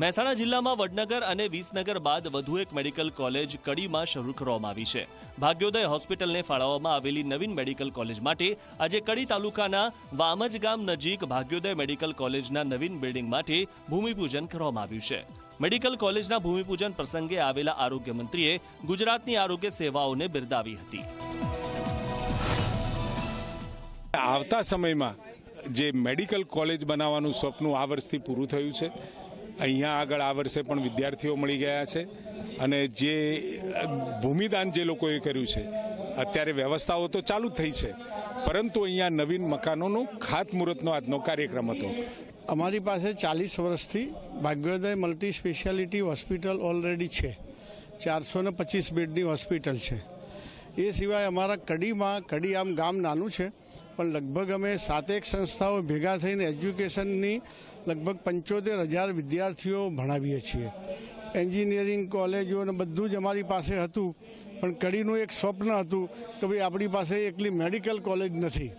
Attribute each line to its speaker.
Speaker 1: મહેસાણા જિલ્લામાં વડનગર અને વિસનગર બાદ વધુ એક મેડિકલ કોલેજ કડીમાં શરૂ કરવામાં આવી છે. ભાગ્યોદય હોસ્પિટલને ફાળવવામાં આવેલી નવીન મેડિકલ કોલેજ માટે આજે કડી તાલુકાના વામજ ગામ નજીક ભાગ્યોદય મેડિકલ કોલેજના નવીન બિલ્ડિંગ માટે ભૂમિપૂજન કરવામાં આવ્યું છે. મેડિકલ કોલેજના ભૂમિપૂજન પ્રસંગે આવેલા આરોગ્ય મંત્રીએ ગુજરાતની આરોગ્ય સેવાઓને બિરદાવી હતી.
Speaker 2: આવતા સમયમાં જે મેડિકલ કોલેજ બનાવવાનું સ્વપ્ન આ વર્ષથી પૂરું થયું છે. અહીંયા આગળ આ વર્ષે પણ વિદ્યાર્થીઓ મળી ગયા છે અને જે ભૂમિદાન જે લોકોએ કર્યું છે, અત્યારે વ્યવસ્થાઓ તો ચાલુ જ થઈ છે, પરંતુ અહીંયા નવીન મકાનોનું ખાતમુહૂર્તનો આજનો કાર્યક્રમ હતો.
Speaker 3: અમારી પાસે ચાલીસ વર્ષથી Bhagyoday multi speciality hospital already છે. ચારસો ને પચીસ બેડની હોસ્પિટલ છે. એ સિવાય અમારા કડીમાં કડી આમ ગામ નાનું છે. પણ લગભગ અમે સાતેક સંસ્થાઓ ભેગા થઈને એજ્યુકેશનની લગભગ પંચોતેર હજાર વિદ્યાર્થીઓ ભણાવીએ છીએ. એન્જિનિયરિંગ કોલેજો અને બધું જ અમારી પાસે હતું, પણ કડીનું એક સ્વપ્ન હતું કે ભાઈ આપણી પાસે એકલી મેડિકલ કોલેજ નથી.